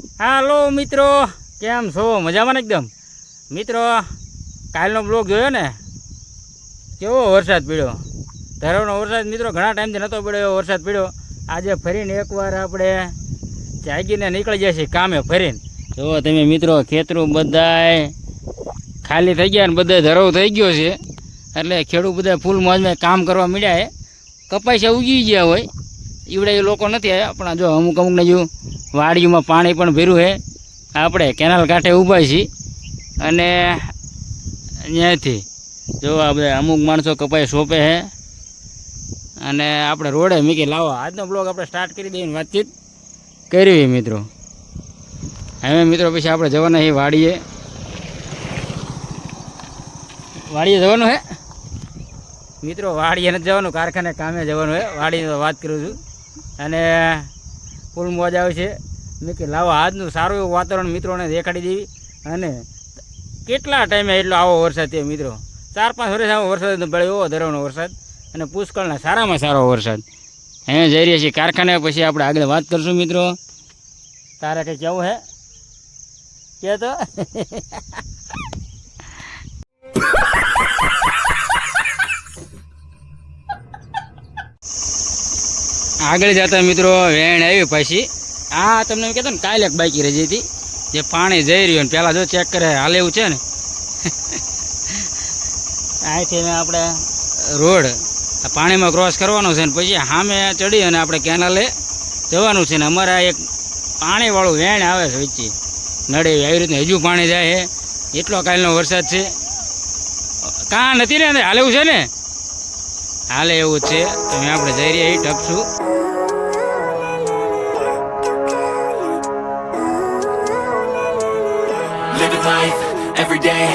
હાલો મિત્રો, કેમ છો? મજામાં ને એકદમ? મિત્રો, કાલનો બ્લોગ જોયો ને? કેવો વરસાદ પડ્યો? ધરાવનો વરસાદ મિત્રો ઘણા ટાઈમથી નહોતો પડ્યો એવો વરસાદ પડ્યો. આજે ફરીને એકવાર આપણે જાગીને નીકળી છે કામે ફરીને. જુઓ તમે મિત્રો, ખેતરું બધાય ખાલી થઈ ગયા ને બધા ધરવ થઈ ગયો છે. એટલે ખેડૂત બધા ફૂલ મોજમાં કામ કરવા મળ્યા છે. ઉગી ગયા હોય. ઈવડે એ લોકો નથી આવ્યા, પણ જો અમુક અમુકને જો વાડીમાં પાણી પણ ભર્યું છે. આપણે કેનાલ કાંઠે ઊભા છીએ અને અહીંયાથી જો આ બધા અમુક માણસો કપાઈ સોંપે છે. અને આપણે રોડે મીકી લાવો. આજનો બ્લોગ આપણે સ્ટાર્ટ કરી દઈએ વાતચીત. કરવી મિત્રો. હવે મિત્રો પછી આપણે જવાના છીએ વાડીએ. વાડીએ જવાનું હે મિત્રો વાડીએ નથી જવાનું, કારખાને કામે જવાનું હે વાડીની વાત કરું છું. અને ફૂલ મોજ આવે છે. મેં કે લાવો, આજનું સારું એવું વાતાવરણ મિત્રોને દેખાડી દેવી. અને કેટલા ટાઈમે એટલો આવો વરસાદ થયો મિત્રો? ચાર પાંચ વર્ષ આવો વરસાદ પડ્યો ધરવાનો વરસાદ અને પુષ્કળના સારામાં સારો વરસાદ. હે જઈ રહ્યા છીએ કારખાને પછી આપણે આગળ વાત કરશું મિત્રો. તારે કંઈ કેવું હે? કે તો આગળ જતા મિત્રો વેણ આવી પછી આ તમને કહેતો ને કાલે એક બાઈકી રહી હતી જે પાણી જઈ રહ્યું ને પહેલાં જો ચેક કરે હાલ એવું છે ને. અહીંથી ને આપણે રોડ આ પાણીમાં ક્રોસ કરવાનો છે ને પછી સામે ચડી અને આપણે કેનાલે જવાનું છે ને અમારા એક પાણીવાળું વેણ આવે છે વચ્ચે. નડે આવી રીતના હજુ પાણી જાય છે. એટલો કાલનો વરસાદ છે. કાં નથી ને હાલ એવું છે ને? હાલે એવું છે તમે આપણે જઈ રહ્યા છીએ ટપસું Living life, every day,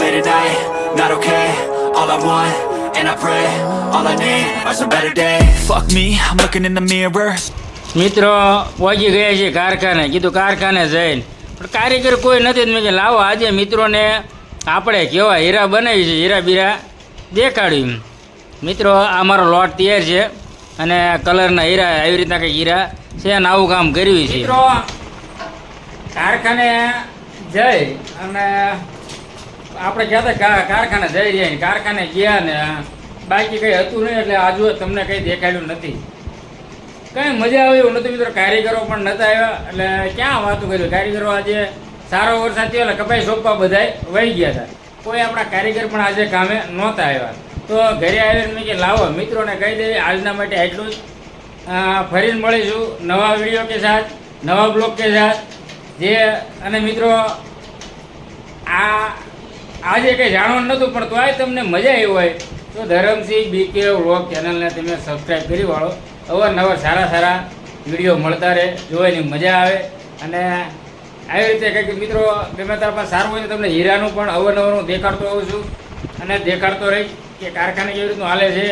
late at night, not okay All I want, and I pray, all I need are some better days Fuck me, I'm looking in the mirror મિત્રો પહોંચી ગયા છે કારખાને કીધું કારખાને જઈને પણ કારીગર કોઈ નથી મેં કે લાવો આજે મિત્રોને આપણે કેવા હીરા બનાવી છે હીરા બીરા દેખાડ્યું મિત્રો, આ મારો લોટ તૈયાર છે અને કલરના હીરા આવી રીતના કંઈક હીરા છે અને આવું કામ કર્યું છે. મિત્રો, કારખાને જઈ અને આપણે કહેતા કારખાને જઈ રહ્યા ને કારખાને ગયા ને બાકી કંઈ હતું નહીં એટલે આજુ તમને કંઈ દેખાડ્યું નથી. કંઈ મજા આવે એવું નથી મિત્રો, કારીગરો પણ નતા આવ્યા. એટલે ક્યાં વાતું કર્યું? કારીગરો આજે સારો વરસાદ થયો એટલે કપાઈ સોંપવા બધાય વહી ગયા હતા. કોઈ આપણા કારીગર પણ આજે કામે નહોતા આવ્યા. તો ઘરે આવીને કે લાવો, મિત્રોને કહી દઈએ આજના માટે એટલું જ. ફરીને મળીશું નવા વીડિયો કે સાથ, નવા બ્લોગ કે સાથ. જે, અને મિત્રો, આ, આજે કંઈ જાણવાનું નહોતું, પણ તોય તમને મજા આવી હોય, તો ધરમસિંહ બીકે વ્લોગ ચેનલને તમે સબસ્ક્રાઈબ કરી વાળો. અવારનવાર સારા સારા વીડિયો મળતા રહે, જોવાની મજા આવે. અને આવી રીતે કંઈક મિત્રો, ગમે તારા પાસે સારું હોય તો તમને હીરાનું પણ અવારનવાર હું દેખાડતો આવું છું. અને દેખાડતો રહીશ. કે કારખાને કેવી રીતનું હાલે છે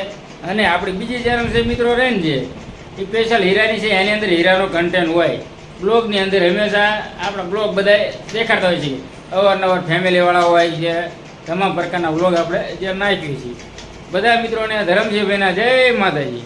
અને આપણી બીજી ચેનલ છે મિત્રો રહે ને જે, એ સ્પેશિયલ હીરાની છે, એની અંદર હીરાનો કન્ટેન્ટ હોય. બ્લોગની અંદર હંમેશા આપણા બ્લોગ બધા દેખાડતા હોય છે અવારનવાર ફેમિલીવાળા હોય છે, તમામ પ્રકારના બ્લોગ આપણે જે નાખીએ છીએ બધા મિત્રોને ધરમજીભાઈના જય માતાજી.